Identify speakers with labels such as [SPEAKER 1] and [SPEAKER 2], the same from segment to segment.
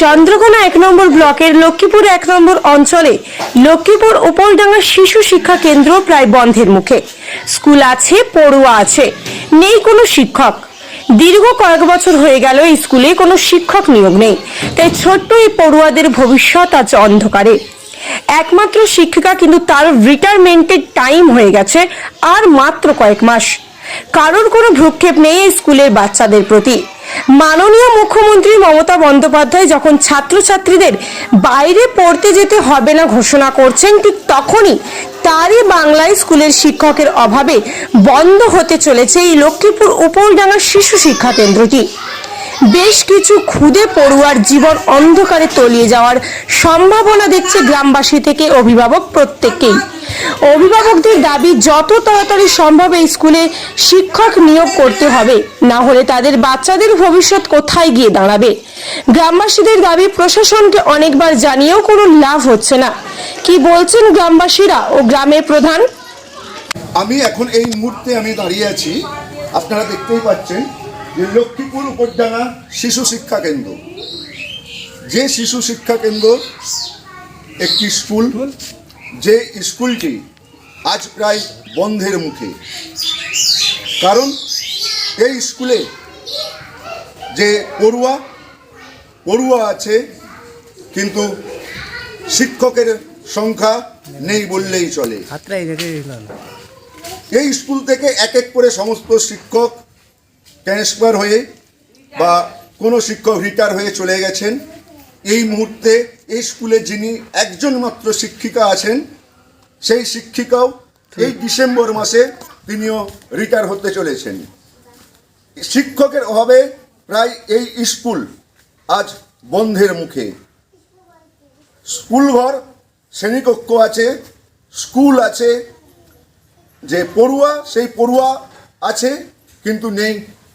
[SPEAKER 1] চন্দ্রকোনা এক নম্বর ব্লকের লক্ষ্মীপুর এক নম্বর অঞ্চলে লক্ষ্মীপুর উপরডাঙ্গা শিশু শিক্ষা কেন্দ্র প্রায় বন্ধের মুখে। স্কুল আছে, পড়ুয়া আছে, নেই কোনো শিক্ষক। দীর্ঘ কয়েক বছর হয়ে গেল এই স্কুলে কোনো শিক্ষক নিয়োগ নেই। তাই ছোট্ট এই পড়ুয়াদের ভবিষ্যৎ আজ অন্ধকারে। একমাত্র শিক্ষিকা কিন্তু তার রিটায়ারমেন্টের টাইম হয়ে গেছে আর মাত্র কয়েক মাস। কারোর কোনো ভ্রুক্ষেপ নেই স্কুলের বাচ্চাদের প্রতি। মাননীয় মুখ্যমন্ত্রী মমতা বন্দ্যোপাধ্যায় যখন ছাত্রছাত্রীদের বাইরে পড়তে যেতে হবে না ঘোষণা করছেন, ঠিক তখনই তারই বাংলায় স্কুলের শিক্ষকের অভাবে বন্ধ হতে চলেছে এই লক্ষ্মীপুর উপরডাঙ্গা শিশু শিক্ষা কেন্দ্রটি। বেশ কিছু খুদে পড়ুয়ার জীবন অন্ধকারে তলিয়ে যাওয়ার সম্ভাবনা দেখছে গ্রামবাসী থেকে অভিভাবক প্রত্যেককেই। অভিভাবকদের দাবি, যত তাড়াতাড়ি সম্ভব এই স্কুলে শিক্ষক নিয়োগ করতে হবে। না হলে তাদের বাচ্চাদের ভবিষ্যৎ কোথায় গিয়ে দাঁড়াবে? গ্রামবাসীদের দাবি, প্রশাসনকে অনেকবার জানিয়েও কোনো লাভ হচ্ছে না। কি বলছেন গ্রামবাসীরা ও গ্রামের প্রধান?
[SPEAKER 2] আমি এখন এই মুহূর্তে আমি দাঁড়িয়ে আছি। আপনারা দেখতেই পাচ্ছেন যে লক্ষ্মীপুর উপরডাঙ্গা শিশু শিক্ষা কেন্দ্র। যে শিশু শিক্ষা কেন্দ্র একটি স্কুল যে স্কুলটি আজ প্রায় বন্ধের মুখে। কারণ এই স্কুলে যে পড়ুয়া পড়ুয়া আছে কিন্তু শিক্ষকের সংখ্যা নেই বললেই চলে। এই স্কুল থেকে এক এক করে সমস্ত শিক্ষক ট্রান্সফার হয়ে বা কোনো শিক্ষক রিটায়ার হয়ে চলে গেছেন। এই মুহূর্তে এই স্কুলে যিনি একজন মাত্র শিক্ষিকা আছেন সেই শিক্ষিকাও এই ডিসেম্বর মাসে তিনিও রিটায়ার হতে চলেছেন। শিক্ষকের অভাবে প্রায় এই স্কুল আজ বন্ধের মুখে। স্কুল ঘর শ্রেণীকক্ষ আছে স্কুল আছে যে পড়ুয়া সেই পড়ুয়া আছে কিন্তু নেই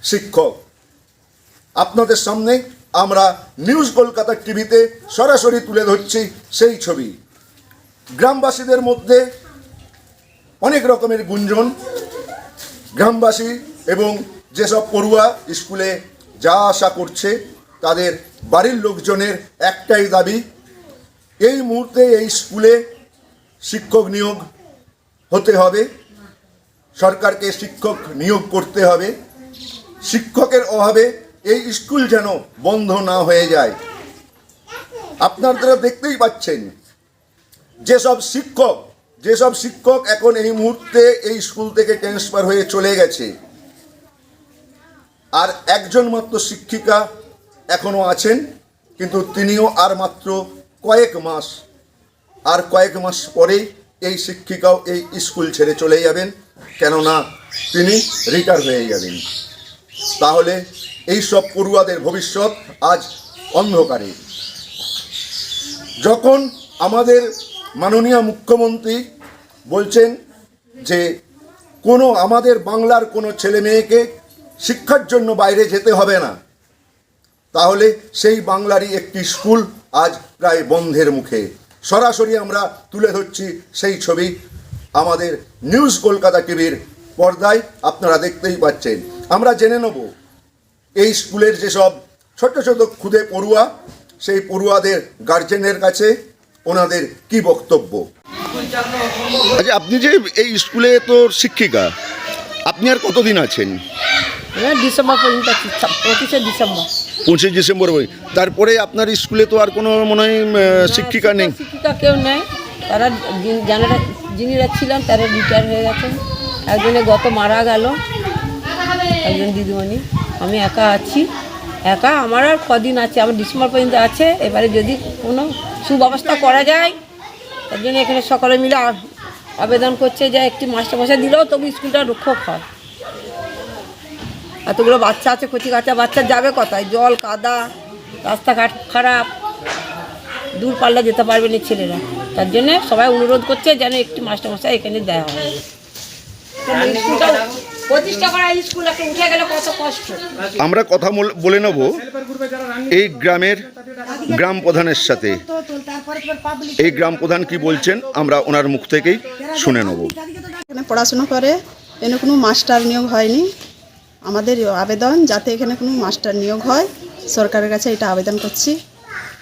[SPEAKER 2] শিক্ষক। আপনাদের সামনে আমরা নিউজ কলকাতা টিভিতে সরাসরি তুলে ধরছি সেই ছবি। গ্রামবাসীদের মধ্যে অনেক রকমের গুঞ্জন। গ্রামবাসী এবং যেসব পড়ুয়া স্কুলে যা আশা করছে, তাদের বাড়ির লোকজনের একটাই দাবি, এই মুহূর্তে এই স্কুলে শিক্ষক নিয়োগ হতে হবে, সরকারকে শিক্ষক নিয়োগ করতে হবে। শিক্ষকের অভাবে এই স্কুল যেন বন্ধ না হয়ে যায়। আপনারা দেখতেই পাচ্ছেন, যেসব শিক্ষক যেসব শিক্ষক এখন এই মুহূর্তে এই স্কুল থেকে ট্রান্সফার হয়ে চলে গেছে, আর একজন মাত্র শিক্ষিকা এখনও আছেন, কিন্তু তিনিও আর মাত্র কয়েক মাস, আর কয়েক মাস পরেই এই শিক্ষিকাও এই স্কুল ছেড়ে চলে যাবেন, কেননা তিনি রিটায়ার হয়ে যাবেন। তাহলে এই সব পড়ুয়াদের ভবিষ্যৎ আজ অন্ধকারে। যখন আমাদের মাননীয় মুখ্যমন্ত্রী বলছেন যে কোনো আমাদের বাংলার কোনো ছেলে মেয়েকে শিক্ষার জন্য বাইরে যেতে হবে না, তাহলে সেই বাংলারই একটি স্কুল আজ প্রায় বন্ধের মুখে। সরাসরি আমরা তুলে ধরছি সেই ছবি আমাদের নিউজ কলকাতা টিভির পর্দায়, আপনারা দেখতেই পাচ্ছেন। আমরা জেনে নেব এই স্কুলের যেসব ছোট ছোট ক্ষুদে পড়ুয়া সেই পড়ুয়াদের গার্জেনের কাছে ওনাদের কি বক্তব্য? আচ্ছা আপনি যে এই স্কুলে তো শিক্ষিকা আপনি আর কতদিন আছেন?
[SPEAKER 3] হ্যাঁ ডিসেম্বর পর্যন্ত পঁচিশে ডিসেম্বর।
[SPEAKER 2] পঁচিশে ডিসেম্বর তারপরে আপনার স্কুলে তো আর কোনো মনে হয় শিক্ষিকা নেই?
[SPEAKER 3] শিক্ষিকা কেউ নেই। তারা যিনি- যারা যিনিরা ছিলেন তারা রিটায়ার হয়ে গেছেন। একজনে গত মারা গেল একজন দিদিমণি। আমি একা আছি। একা আমার আর কদিন আছে আমার ডিসেম্বর পর্যন্ত আছে। এবারে যদি কোনো সুব্যবস্থা করা যায় তার জন্য এখানে সকলে মিলে আবেদন করছে যে একটি মাস্টারমশাই দিলেও তবু স্কুলটা রক্ষক হয়। এতগুলো বাচ্চা আছে কচি কাঁচা বাচ্চা যাবে কোথায়? জল কাদা রাস্তাঘাট খারাপ দূর পাল্লা যেতে পারবে না ছেলেরা। তার জন্য সবাই অনুরোধ করছে যেন একটি মাস্টারমশাই এখানে দেওয়া হয়। স্কুলটা প্রতিষ্ঠা করা স্কুল একটা উঠে গেলে কত কষ্ট।
[SPEAKER 2] আমরা কথা বলে নেব এই গ্রামের গ্রাম প্রধানের সাথে। এই গ্রাম প্রধান কি বলছেন আমরা ওনার মুখ থেকেই শুনে নেব।
[SPEAKER 4] এখানে পড়াশুনো করে এনে কোনো মাস্টার নিয়োগ হয়নি। আমাদের আবেদন যাতে এখানে কোনো মাস্টার নিয়োগ হয় সরকারের কাছে এটা আবেদন করছি।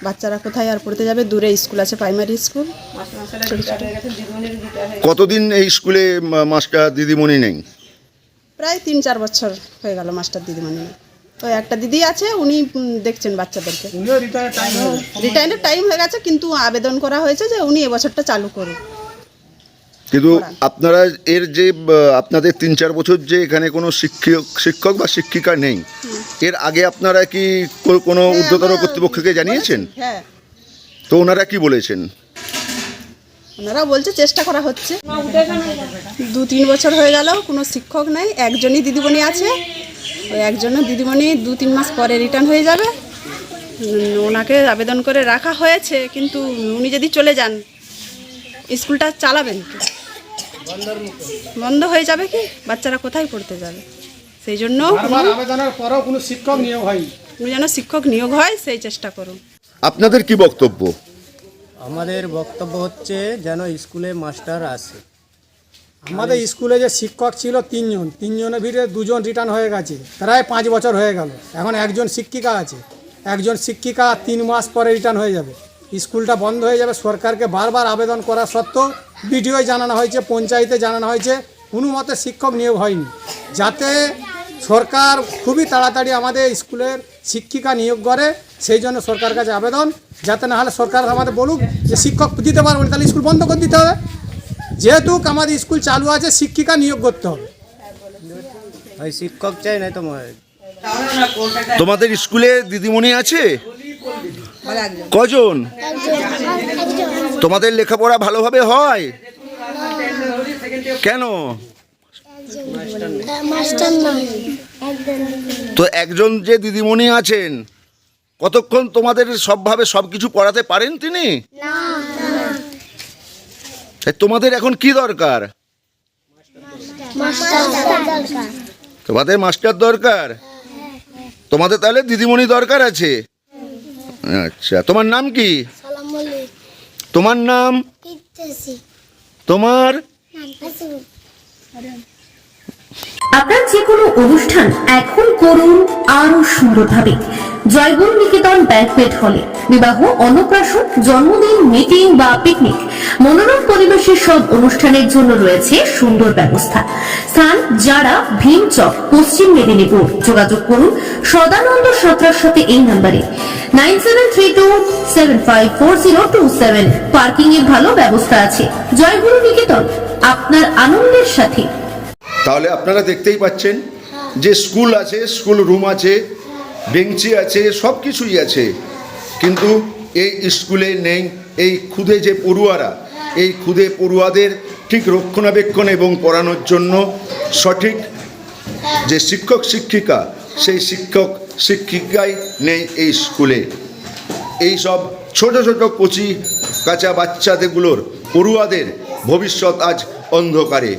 [SPEAKER 4] বাচ্চারা কোথায় আর পড়তে যাবে? দূরে স্কুল আছে প্রাইমারি স্কুল।
[SPEAKER 2] কতদিন এই স্কুলে মাস্টার দিদিমণি নেই?
[SPEAKER 4] প্রায় তিন চার বছর হয়ে গেল মাস্টার দিদিমণি তো একটা দিদি আছে উনি দেখছেন বাচ্চাদেরকে। রিটায়ার্ডের টাইম হয়ে গেছে। কিন্তু আবেদন করা হয়েছে যে উনি এবছরটা চালু করুন
[SPEAKER 2] কিন্তু আপনারা এর যে আপনাদের তিন চার বছর যে এখানে কোনো শিক্ষক শিক্ষক বা শিক্ষিকা নেই এর আগে আপনারা কি কোনো
[SPEAKER 4] হ্যাঁ,
[SPEAKER 2] কর্তৃপক্ষকে জানিয়েছেন?
[SPEAKER 4] হ্যাঁ।
[SPEAKER 2] তো ওনারা কি বলেছেন?
[SPEAKER 4] ওনারা বলছে চেষ্টা করা হচ্ছে। দু তিন বছর হয়ে গেল কোনো শিক্ষক নেই একজনই দিদিমণি আছে। ওই একজনের দিদিমণি দু তিন মাস পরে রিটার্ন হয়ে যাবে। ওনাকে আবেদন করে রাখা হয়েছে কিন্তু উনি যদি চলে যান স্কুলটা চালাবেন কি? বন্ধ হয়ে যাবে কি? বাচ্চারা কোথায় পড়তে যাবে? সেই জন্য
[SPEAKER 5] কোনো শিক্ষক নিয়োগ হয়নি।
[SPEAKER 4] উনি যেন শিক্ষক নিয়োগ হয় সেই চেষ্টা করুন।
[SPEAKER 2] আপনাদের কি বক্তব্য?
[SPEAKER 6] আমাদের বক্তব্য হচ্ছে যেন স্কুলে মাস্টার আসে।
[SPEAKER 5] আমাদের স্কুলে যে শিক্ষক ছিল তিনজন তিনজনের ভিতরে দুজন রিটার্ন হয়ে গেছে প্রায় পাঁচ বছর হয়ে গেল। এখন একজন শিক্ষিকা আছে একজন শিক্ষিকা তিন মাস পরে রিটার্ন হয়ে যাবে। স্কুলটা বন্ধ হয়ে যাবে সরকারকে বারবার আবেদন করা সত্ত্বেও বিডিওয় জানানো হয়েছে পঞ্চায়েতে জানানো হয়েছে কোনো মতে শিক্ষক নিয়োগ হয়নি। যাতে সরকার খুবই তাড়াতাড়ি আমাদের স্কুলের শিক্ষিকা নিয়োগ করে সেই জন্য সরকার কাছে আবেদন যাতে না হলে সরকার আমাদের বলুক যে শিক্ষক দিতে পারব না, তাহলে স্কুল বন্ধ করে দিতে হবে। যেহেতু আমাদের স্কুল চালু আছে শিক্ষিকা নিয়োগ করতে হবে।
[SPEAKER 6] শিক্ষক চাই নাই তো মনে-
[SPEAKER 2] তোমাদের স্কুলে দিদিমণি আছে? কজন? তোমাদের লেখাপড়া ভালোভাবে হয়? কেন?
[SPEAKER 7] মাস্টার নয়।
[SPEAKER 2] তো একজন যে দিদিমণি আছেন কতক্ষণ তোমাদের সবভাবে সব কিছু পড়াতে পারেন তিনি? তোমাদের এখন কি দরকার? তোমাদের মাস্টার দরকার? তোমাদের তাহলে দিদিমণি দরকার আছে? আচ্ছা তোমার নাম কি? তোমার নাম? তোমার?
[SPEAKER 8] আপনার যে কোনো অনুষ্ঠান এখন করুন আরও সুন্দরভাবে। জয়গুরু নিকেতন ব্যাংকুয়েট হলে, বিবাহ, অন্নপ্রাশন, জন্মদিন, মিটিং বা পিকনিক, মনোরম পরিবেশের সব অনুষ্ঠানের জন্য রয়েছে সুন্দর ব্যবস্থা। স্থান যারা ভীমচক পশ্চিম মেদিনীপুর। যোগাযোগ করুন সদানন্দ সাঁতরার সাথে এই নাম্বারে। Nine seven three two seven five four zero two seven. Parking এর ভালো ব্যবস্থা আছে। জয়গুরু নিকেতন, আপনার আনন্দের সাথে।
[SPEAKER 2] তাহলে আপনারা দেখতেই পাচ্ছেন যে স্কুল আছে স্কুল রুম আছে বেঞ্চি আছে সব কিছুই আছে। কিন্তু এই স্কুলে নেই এই খুদে যে পড়ুয়ারা এই খুদে পড়ুয়াদের ঠিক রক্ষণাবেক্ষণ এবং পড়ানোর জন্য সঠিক যে শিক্ষক শিক্ষিকা সেই শিক্ষক শিক্ষিকাই নেই এই স্কুলে। এই সব ছোট ছোট কচি কাঁচা বাচ্চাদেরগুলোর পড়ুয়াদের ভবিষ্যৎ আজ অন্ধকারে।